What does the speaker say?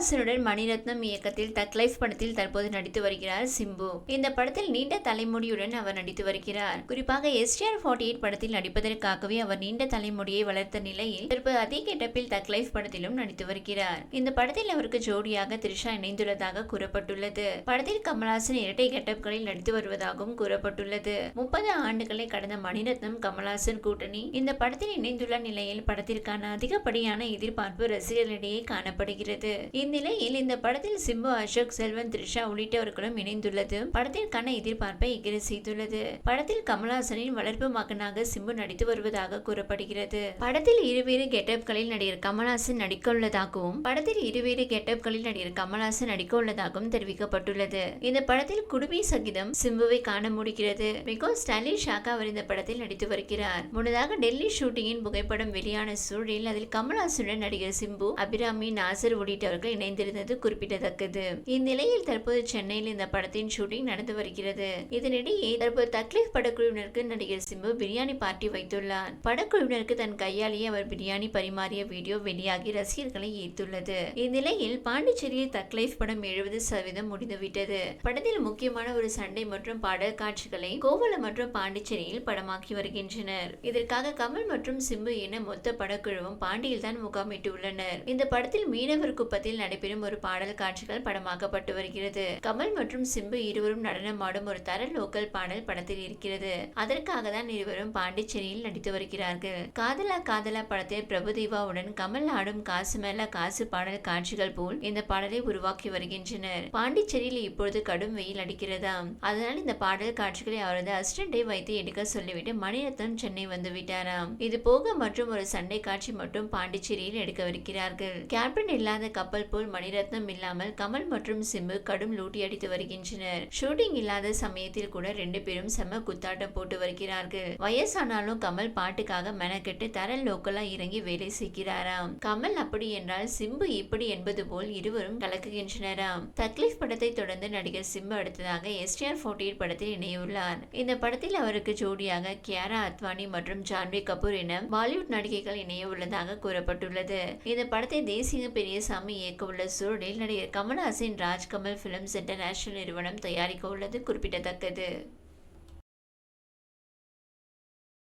கமல்ஹாசனுடன் மணிரத்னம் இயக்கத்தில் தக் லைஃப் படத்தில் தற்போது நடித்து வருகிறார் சிம்பு. இந்த படத்தில் நீண்ட தலைமுடியுடன் அவர் நடித்து வருகிறார். குறிப்பாக எஸ்டிஆர் ஃபார்ட்டி எயிட் படத்தில் நடிப்பதற்காகவே அவர் நீண்ட தலைமுடியை வளர்த்த நிலையில் தற்போது அதே கெட்டப்பில் தக் லைஃப் படத்திலும் நடித்து வருகிறார். இந்த படத்தில் அவருக்கு ஜோடியாக த்ரிஷா இணைந்துள்ளதாக கூறப்பட்டுள்ளது. படத்தில் கமல்ஹாசன் இரட்டை கெட்டப்களில் நடித்து வருவதாகவும் கூறப்பட்டுள்ளது. முப்பது ஆண்டுகளை கடந்த மணிரத்னம் கமல்ஹாசன் கூட்டணி இந்த படத்தில் இணைந்துள்ள நிலையில் படத்திற்கான அதிகப்படியான எதிர்பார்ப்பு ரசிகர்களிடையே காணப்படுகிறது. இந்நிலையில் இந்த படத்தில் சிம்பு அசோக் செல்வன் த்ரிஷா உள்ளிட்டவர்களும் இணைந்துள்ளது. படத்திற்கான எதிர்பார்ப்பை எகிர செய்துள்ளது. படத்தில் கமல்ஹாசனின் வளர்ப்பு மகனாக சிம்பு நடித்து வருவதாக கூறப்படுகிறது. படத்தில் இருவேறு கெட்டப்களில் நடிகர் கமல்ஹாசன் நடிக்க உள்ளதாகவும் படத்தில் இருவேறு கெட்டப்களில் நடிகர் கமல்ஹாசன் நடிக்க உள்ளதாகவும் தெரிவிக்கப்பட்டுள்ளது. இந்த படத்தில் குடுமி சகிதம் சிம்புவை காண முடிகிறது. மிகவும் ஸ்டைலிஷாக அவர் இந்த படத்தில் நடித்து வருகிறார். முன்னதாக டெல்லி ஷூட்டிங்கின் புகைப்படம் வெளியான சூழலில் அதில் கமல்ஹாசனுடன் நடிகர் சிம்பு அபிராமி நாசர் உள்ளிட்டவர்கள் இணைந்திருந்தது குறிப்பிடத்தக்கது. இந்நிலையில் தற்போது சென்னையில் இந்த படத்தின் ஷூட்டிங் நடந்து வருகிறது. இதனிடையே தற்போது தக்லீஃப் படக்குழுவினருக்கு நடிகர் சிம்பு பிரியாணி பார்ட்டி வைத்துள்ளார். படக்குழுவினருக்கு தன் கையாலேயே அவர் பிரியாணி பரிமாறிய வீடியோ வெளியாகி ரசிகர்களை ஈர்த்துள்ளது. இந்நிலையில் பாண்டிச்சேரியில் தக்லைஃப் படம் எழுபது சதவீதம் முடிந்துவிட்டது. படத்தில் முக்கியமான ஒரு சண்டை மற்றும் பாடல் காட்சிகளை கோவலம் மற்றும் பாண்டிச்சேரியில் படமாக்கி வருகின்றனர். இதற்காக கமல் மற்றும் சிம்பு என மொத்த படக்குழுவும் பாண்டியில் தான் முகாமிட்டு உள்ளனர் இந்த படத்தில் மீனவர் குப்பத்தில் நடைபெறும் ஒரு பாடல் காட்சிகள் படமாக்கப்பட்டு வருகிறது. கமல் மற்றும் சிம்பு இருவரும் நடனமாடும் ஒரு தர லோக்கல் பாடல் படத்தில் இருக்கிறது. அதற்காக தான் இருவரும் பாண்டிச்சேரியில் நடித்து வருகிறார்கள். காதலா காதலா படத்தில் பிரபுதேவாவுடன் கமல் ஆடும் காசு மேல காசு பாடல் காட்சிகள் போல் இந்த பாடலை உருவாக்கி வருகின்றனர். பாண்டிச்சேரியில் இப்பொழுது கடும் வெயில் அடிக்கிறதாம் அதனால் இந்த பாடல் காட்சிகளை அவரது அசிஸ்டண்டை வைத்து எடுக்க சொல்லிவிட்டு மணிரத்னம் சென்னை வந்து விட்டாராம். இது போக மற்றும் ஒரு சண்டை காட்சி மட்டும் பாண்டிச்சேரியில் எடுக்கவிருக்கிறார்கள் கேப்டன் இல்லாத கப்பல் போல் மணிரத்னம் இல்லாமல் கமல் மற்றும் சிம்பு கடும் லூட்டி அடித்து வருகின்றனர். ஷூட்டிங் இல்லாத சமயத்தில் கூட ரெண்டு பேரும் செம்ம குத்தாட்டம் போட்டு வருகிறார்கள். வயசானாலும் கமல் பாட்டுக்காக மெனக்கெட்டு தர லோக்கலா இறங்கி வேலை செய்கிறாராம். கமல் அப்படி என்றால் சிம்பு இப்படி என்பது போல் இருவரும் கலக்குகின்றனராம். தக்லீஃப் படத்தை தொடர்ந்து நடிகர் சிம்பு அடுத்ததாக எஸ்டிஆர் ஃபோர்ட்டி படத்தில் இணையுள்ளார். இந்த படத்தில் அவருக்கு ஜோடியாக கியாரா அத்வானி மற்றும் ஜான்வி கபூர் என பாலிவுட் நடிகைகள் இணைய உள்ளதாக கூறப்பட்டுள்ளது. இந்த படத்தை தேசிய பெரியசாமி இயக்க உள்ள சூழலில் நடிகர் கமல்ஹாசன் ராஜ்கமல் பிலிம்ஸ் இன்டர்நேஷனல் நிறுவனம் தயாரிக்க உள்ளது குறிப்பிடத்தக்கது.